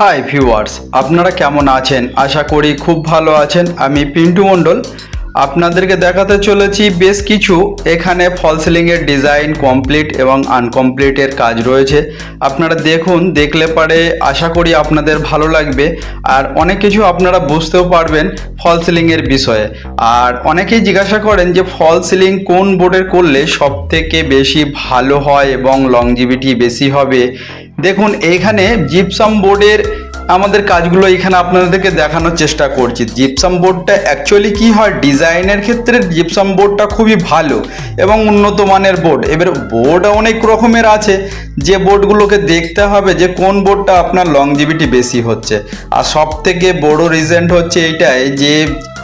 Hi viewers আপনারা কেমন আছেন? আশা করি খুব ভালো আছেন। আমি পিন্টু মণ্ডল। আপনাদেরকে দেখাতে চলেছি বেশ কিছু। এখানে ফল সিলিংয়ের ডিজাইন কমপ্লিট এবং আনকমপ্লিটের কাজ রয়েছে। আপনারা দেখুন, দেখলে পারে আশা করি আপনাদের ভালো লাগবে। আর অনেক কিছু আপনারা বুঝতেও পারবেন ফল সিলিংয়ের বিষয়ে। আর অনেকেই জিজ্ঞাসা করেন যে ফল সিলিং কোন বোর্ডের করলে সব থেকে বেশি ভালো হয় এবং লংজিভিটি বেশি হবে। দেখুন, এইখানে জিপসাম বোর্ডের আমাদের কাজগুলো এখানে আপনাদেরকে দেখানোর চেষ্টা করছি। জিপসাম বোর্ডটা অ্যাকচুয়ালি কি হয়? ডিজাইনের ক্ষেত্রে জিপসাম বোর্ডটা খুবই ভালো এবং উন্নত মানের বোর্ড এবার বোর্ড অনেক রকমের আছে। যে বোর্ডগুলোকে দেখতে হবে যে কোন বোর্ডটা আপনার লংজিভিটি বেশি হচ্ছে। আর সব থেকে বড় রিজেন্ট হচ্ছে এইটাই যে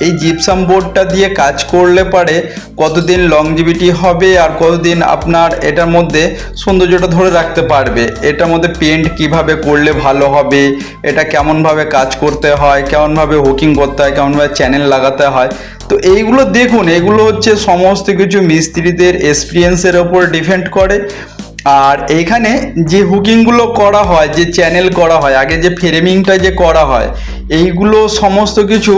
এই জিপসাম বোর্ডটা দিয়ে কাজ করলে পারে কতদিন লংজিভিটি হবে আর কতদিন আপনার এটার মধ্যে সৌন্দর্যটা ধরে রাখতে পারবে। এটার মধ্যে পেন্ট কীভাবে করলে ভালো হবে, এটা কেমনভাবে কাজ করতে হয়, কেমনভাবে হুকিং করতে হয়, কেমনভাবে চ্যানেল লাগাতে হয়। তো এইগুলো দেখুন, এগুলো হচ্ছে সমস্ত কিছু মিস্ত্রিদের এক্সপিরিয়েন্সের ওপর ডিপেন্ড করে। আর এখানে যে হুকিংগুলো করা হয়, যে চ্যানেল করা হয়, আগে যে ফ্রেমিংটা যে করা হয়, এইগুলো সমস্ত কিছু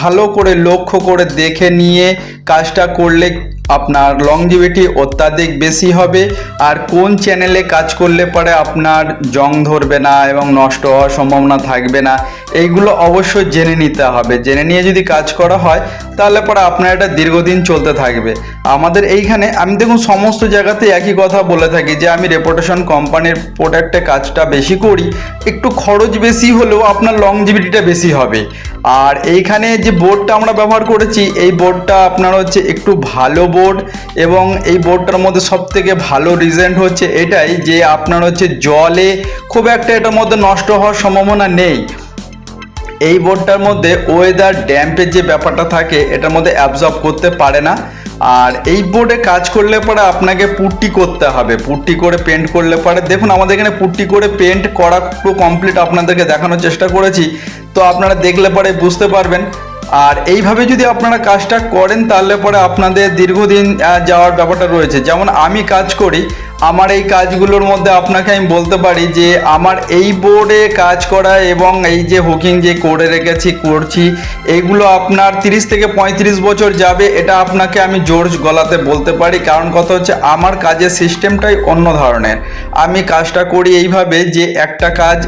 ভালো করে লক্ষ্য করে দেখে নিয়ে কাজটা করলে আপনার লংজিভিটি অত্যাধিক বেশি হবে আর কোন চ্যানেলে কাজ করলে পরে আপনার জং ধরবে না এবং নষ্ট হওয়ার সম্ভাবনা থাকবে না, এইগুলো অবশ্যই জেনে নিতে হবে। জেনে নিয়ে যদি কাজ করা হয়, তাহলে পরে আপনার এটা দীর্ঘদিন চলতে থাকবে। আমাদের এইখানে, আমি দেখুন সমস্ত জায়গাতে একই কথা বলে থাকি যে আমি রেপুটেশন কোম্পানির প্রোডাক্টে কাজটা বেশি করি, একটু খরচ বেশি হলেও আপনার লংজিভিটিটা বেশি হবে। আর এইখানে যে বোর্ডটা আমরা ব্যবহার করেছি, এই বোর্ডটা আপনার হচ্ছে একটু ভালো বোর্ড এবং এই বোর্ডটার মধ্যে সব থেকে ভালো রিজেন্ট হচ্ছে এটাই যে আপনার হচ্ছে জলে খুব একটা এটার মধ্যে নষ্ট হওয়ার সম্ভাবনা নেই। এই বোর্ডটার মধ্যে ওয়েদার ড্যাম্পের যে ব্যাপারটা থাকে, এটার মধ্যে অ্যাবজর্ব করতে পারে না। আর এই বোর্ডে কাজ করলে পরে আপনাকে পুট্টি করতে হবে। পুট্টি করে পেন্ট করলে পরে, দেখুন আমাদের এখানে পুট্টি করে পেন্ট করা পুরো কমপ্লিট আপনাদেরকে দেখানোর চেষ্টা করেছি। তো আপনারা দেখলে পরে বুঝতে পারবেন আর এইভাবে যদি আপনারা কাজটা করেন, তাহলে পরে আপনাদের দীর্ঘদিন যাওয়ার ব্যাপারটা রয়েছে। যেমন আমি কাজ করি, আমার এই কাজগুলোর মধ্যে আপনাকে আমি বলতে পারি যে, আমার এই বোর্ডে কাজ করা এবং এই যে হুকিং যে করে রেখেছি, করছি এইগুলো আপনার 30 থেকে পঁয়ত্রিশ বছর যাবে, এটা আপনাকে আমি জোর গলাতে বলতে পারি। কারণ কথা হচ্ছে, আমার কাজের সিস্টেমটাই অন্য ধরনের। আমি কাজটা করি এইভাবে যে একটা কাজ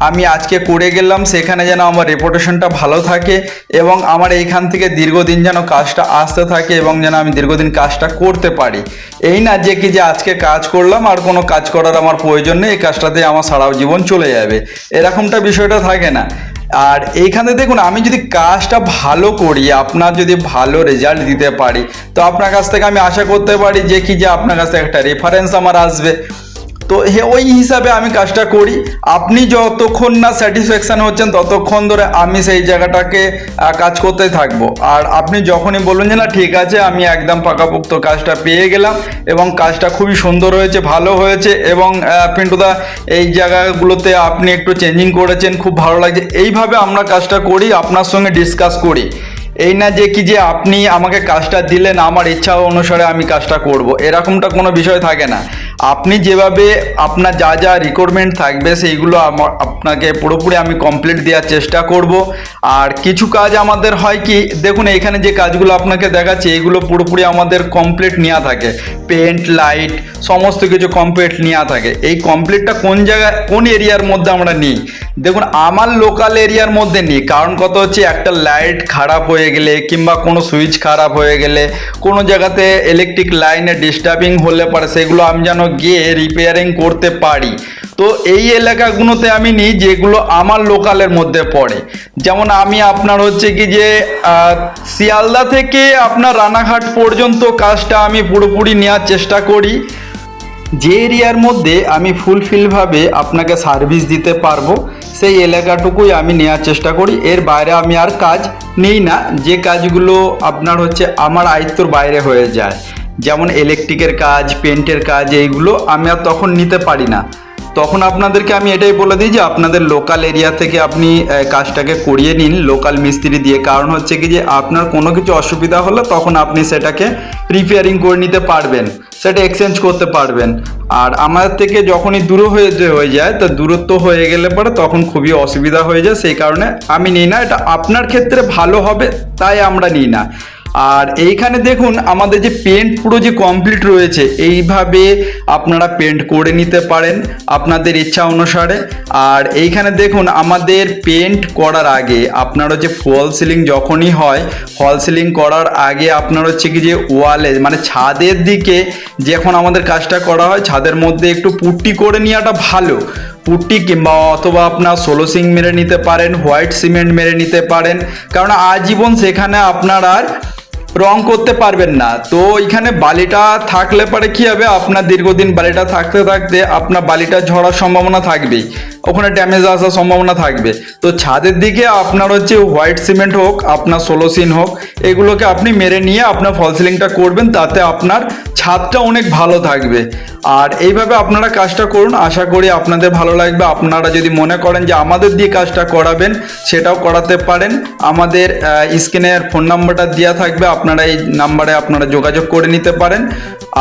আমি আজকে করে গেলাম, সেখানে যেন আমার রেপুটেশনটা ভালো থাকে এবং আমার এইখান থেকে দীর্ঘদিন যেন কাজটা আসতে থাকে এবং যেন আমি দীর্ঘদিন কাজটা করতে পারি। এই না যে কি যে আজকে কাজ করলাম, আর কোনো কাজ করার আমার প্রয়োজন নেই, এই কাজটাতে আমার সারা জীবন চলে যাবে। এরকমটা বিষয়টা থাকে না। আর এইখানে দেখুন, আমি যদি কাজটা ভালো করি, আপনার যদি ভালো রেজাল্ট দিতে পারি, তো আপনার কাছ থেকে আমি আশা করতে পারি যে কি যে আপনার কাছ থেকে একটা রেফারেন্স আমার আসবে। তো ওই হিসাবে আমি কাজটা করি। আপনি যতক্ষণ না স্যাটিসফ্যাকশান হচ্ছেন, ততক্ষণ ধরে আমি সেই জায়গাটাকে কাজ করতে থাকব। আর আপনি যখনই বলুন যে, না, ঠিক আছে, আমি একদম পাকাপোক্ত কাজটা পেয়ে গেলাম এবং কাজটা খুবই সুন্দর হয়েছে, ভালো হয়েছে এবং পিন্টুদা, এই জায়গাগুলোতে আপনি একটু চেঞ্জিং করেছেন, খুব ভালো লাগছে। এইভাবে আমরা কাজটা করি, আপনার সঙ্গে ডিসকাস করি। এই না যে কি যে আপনি আমাকে কাজটা দিলেন, আমার ইচ্ছা অনুসারে আমি কাজটা করব, এরকমটা কোনো বিষয় থাকে না। আপনি যেভাবে আপনার যা যা রিকোয়ারমেন্ট থাকবে, সেইগুলো আপনাকে পুরোপুরি আমি কমপ্লিট দেওয়ার চেষ্টা করব। আর কিছু কাজ আমাদের হয় কি, দেখুন এখানে যে কাজগুলো আপনাকে দেখাচ্ছি এইগুলো পুরোপুরি আমাদের কমপ্লিট নেওয়া থাকে। পেন্ট লাইট সমস্ত কিছু কমপ্লিট নেওয়া থাকে। এই কমপ্লিটটা কোন জায়গায়, কোন এরিয়ার মধ্যে আমরা নিই? দেখুন, আমার লোকাল এরিয়ার মধ্যে নিই। কারণ কত হচ্ছে, একটা লাইট খারাপ হয়ে গেলে, কিংবা কোনো সুইচ খারাপ হয়ে গেলে, কোনো জায়গাতে ইলেকট্রিক লাইনে ডিস্টার্বিং হলে পারে সেগুলো আমি যেন গিয়ে রিপেয়ারিং করতে পারি। তো এই এলাকাগুলোতে আমি নিই যেগুলো আমার লোকালের মধ্যে পড়ে। যেমন আমি আপনার হচ্ছে কি যে শিয়ালদা থেকে আপনার রানাঘাট পর্যন্ত কাজটা আমি পুরোপুরি নেওয়ার চেষ্টা করি। যে এরিয়ার মধ্যে আমি ফুলফিলভাবে আপনাকে সার্ভিস দিতে পারব, সেই এলাকাটুকুই আমি নেওয়ার চেষ্টা করি। এর বাইরে আমি আর কাজ নিই না। যে কাজগুলো আপনার হচ্ছে আমার আয়ত্তর বাইরে হয়ে যায়। যেমন ইলেকট্রিকের কাজ পেন্টের কাজ, এইগুলো আমি আর তখন নিতে পারি না। তখন আপনাদেরকে আমি এটাই বলে দিই যে আপনাদের লোকাল এরিয়া থেকে আপনি কাজটাকে করিয়ে নিন লোকাল মিস্ত্রি দিয়ে। কারণ হচ্ছে কি যে আপনার কোনো কিছু অসুবিধা হলে তখন আপনি সেটাকে রিপেয়ারিং করে নিতে পারবেন, সেটা এক্সচেঞ্জ করতে পারবেন। আর আমাদের থেকে যখনই দূর হয়ে হয়ে যায়, তা দূরত্ব হয়ে গেলে পরে তখন খুবই অসুবিধা হয়ে যায়। সেই কারণে আমি নিই না, এটা আপনার ক্ষেত্রে ভালো হবে, তাই আমরা নিই না। আর এইখানে দেখুন আমাদের যে পেন্ট পুরো যে কমপ্লিট রয়েছে, এইভাবে আপনারা পেন্ট করে নিতে পারেন আপনাদের ইচ্ছা অনুসারে। আর এইখানে দেখুন আমাদের পেন্ট করার আগে আপনার হচ্ছে ফল সিলিং যখনই হয় ফল সিলিং করার আগে আপনার হচ্ছে কি যে ওয়ালে মানে ছাদের দিকে যখন আমাদের কাজটা করা হয়, ছাদের মধ্যে একটু পুট্টি করে নেওয়াটা ভালো। পুট্টি কিংবা অথবা আপনার ষোলো সিং মেরে নিতে পারেন হোয়াইট সিমেন্ট মেরে নিতে পারেন। কারণ আজীবন সেখানে আপনার আর রং করতে পারবেন না। তো এখানে বালিটা থাকলে পরে কি হবে? আপনার দীর্ঘদিন বালিটা থাকতে থাকতে আপনার বালিটা ঝরার সম্ভাবনা থাকবেই। ওখানে ড্যামেজ আসার সম্ভাবনা থাকবে। তো ছাদের দিকে আপনার হচ্ছে হোয়াইট সিমেন্ট হোক, আপনার ষোলো সিন হোক, এগুলোকে আপনি মেরে নিয়ে আপনার ফল সিলিংটা করবেন, তাতে আপনার ছাদটা অনেক ভালো থাকবে। আর এইভাবে আপনারা কাজটা করুন, আশা করি আপনাদের ভালো লাগবে। আপনারা যদি মনে করেন যে আমাদের দিয়ে কাজটা করাবেন, সেটাও করাতে পারেন। আমাদের স্ক্রিনের ফোন নাম্বারটা দেওয়া থাকবে, আপনারা এই নাম্বারে আপনারা যোগাযোগ করে নিতে পারেন।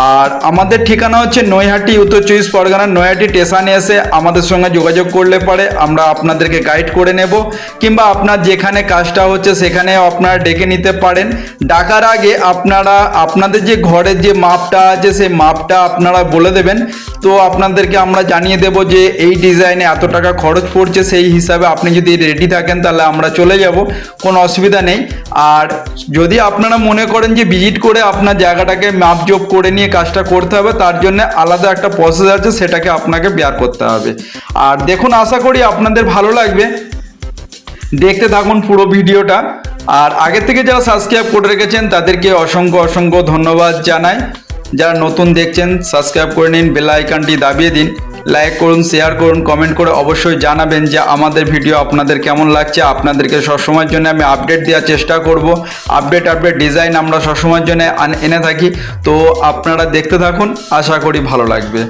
আর আমাদের ঠিকানা হচ্ছে নৈহাটি, উত্তর চব্বিশ পরগনা, নৈহাটি স্টেশনে এসে আমাদের সঙ্গে যোগাযোগ করলে পারে। আমরা আপনাদেরকে গাইড করে নেব কিংবা আপনার যেখানে কাজটা হচ্ছে সেখানে আপনারা ডেকে নিতে পারেন। ডাকার আগে আপনারা, আপনাদের যে ঘরের যে মাপটা আছে সেই মাপটা আপনারা বলে দেবেন। তো আপনাদেরকে আমরা জানিয়ে দেব যে এই ডিজাইনে এত টাকা খরচ পড়ছে, সেই হিসাবে আপনি যদি রেডি থাকেন তাহলে আমরা চলে যাব, কোনো অসুবিধা নেই। আর যদি আপনারা মনে করেন যে ভিজিট করে আপনার জায়গাটাকে মাপজোপ করে নিয়ে কাজটা করতে হবে, তার জন্য আলাদা একটা প্রসেস আছে, সেটাকে আপনাকে বেয়ার করতে হবে। আর দেখুন, আশা করি আপনাদের ভালো লাগবে। দেখতে থাকুন পুরো ভিডিওটা। আর আগে থেকে যারা সাবস্ক্রাইব করে রেখেছেন, তাদেরকে অসংখ্য অসংখ্য ধন্যবাদ জানাই। যারা নতুন দেখছেন সাবস্ক্রাইব করে নিন বেল আইকনটি দাবিয়ে দিন। লাইক করুন শেয়ার করুন কমেন্ট করে অবশ্যই জানাবেন যে আমাদের ভিডিও আপনাদের কেমন লাগছে। আপনাদেরকে সবসময়ের জন্য আমি আপডেট দেওয়ার চেষ্টা করব। আপডেট আপডেট ডিজাইন আমরা সবসময়ের জন্য এনে থাকি। তো আপনারা দেখতে থাকুন। আশা করি ভালো লাগবে।